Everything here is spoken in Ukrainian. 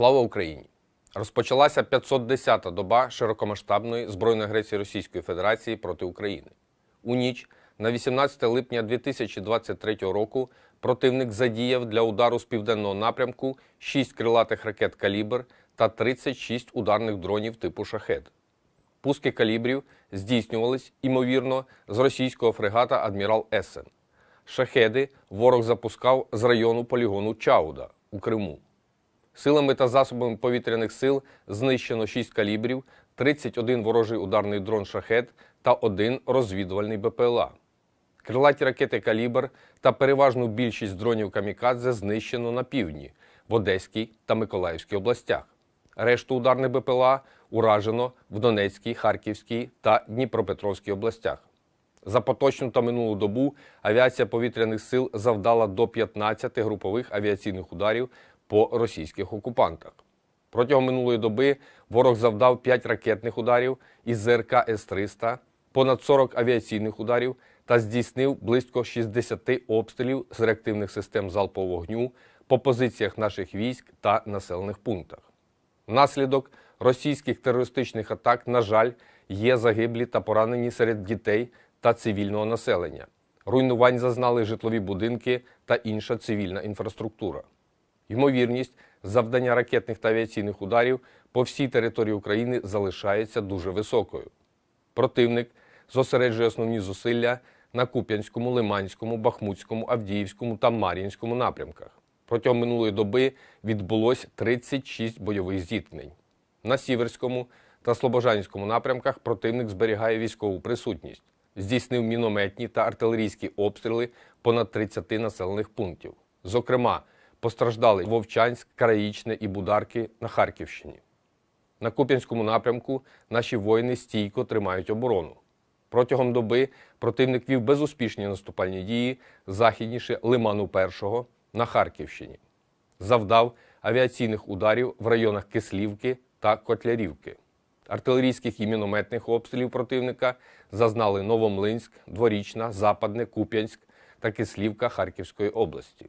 Слава Україні! Розпочалася 510-та доба широкомасштабної збройної агресії Російської Федерації проти України. У ніч на 18 липня 2023 року противник задіяв для удару з південного напрямку 6 крилатих ракет «Калібр» та 36 ударних дронів типу «Шахед». Пуски калібрів здійснювались, ймовірно, з російського фрегата Адмірал Есен. Шахеди ворог запускав з району полігону Чауда у Криму. Силами та засобами повітряних сил знищено 6 калібрів, 31 ворожий ударний дрон «Шахед» та один розвідувальний БПЛА. Крилаті ракети «Калібр» та переважну більшість дронів «Камікадзе» знищено на півдні, в Одеській та Миколаївській областях. Решту ударних БПЛА уражено в Донецькій, Харківській та Дніпропетровській областях. За поточну та минулу добу авіація повітряних сил завдала до 15 групових авіаційних ударів по російських окупантах. Протягом минулої доби ворог завдав 5 ракетних ударів із ЗРК С-300, понад 40 авіаційних ударів та здійснив близько 60 обстрілів з реактивних систем залпового вогню по позиціях наших військ та населених пунктах. Внаслідок російських терористичних атак, на жаль, є загиблі та поранені серед дітей та цивільного населення. Руйнувань зазнали житлові будинки та інша цивільна інфраструктура. Ймовірність завдання ракетних та авіаційних ударів по всій території України залишається дуже високою. Противник зосереджує основні зусилля на Куп'янському, Лиманському, Бахмутському, Авдіївському та Мар'їнському напрямках. Протягом минулої доби відбулось 36 бойових зіткнень. На Сіверському та Слобожанському напрямках противник зберігає військову присутність, здійснив мінометні та артилерійські обстріли понад 30 населених пунктів. Зокрема, постраждали Вовчанськ, Країчне і Бударки на Харківщині. На Куп'янському напрямку наші воїни стійко тримають оборону. Протягом доби противник вів безуспішні наступальні дії західніше Лиману Першого на Харківщині. Завдав авіаційних ударів в районах Кислівки та Котлярівки. Артилерійських і мінометних обстрілів противника зазнали Новомлинськ, Дворічна, Западне, Куп'янськ та Кислівка Харківської області.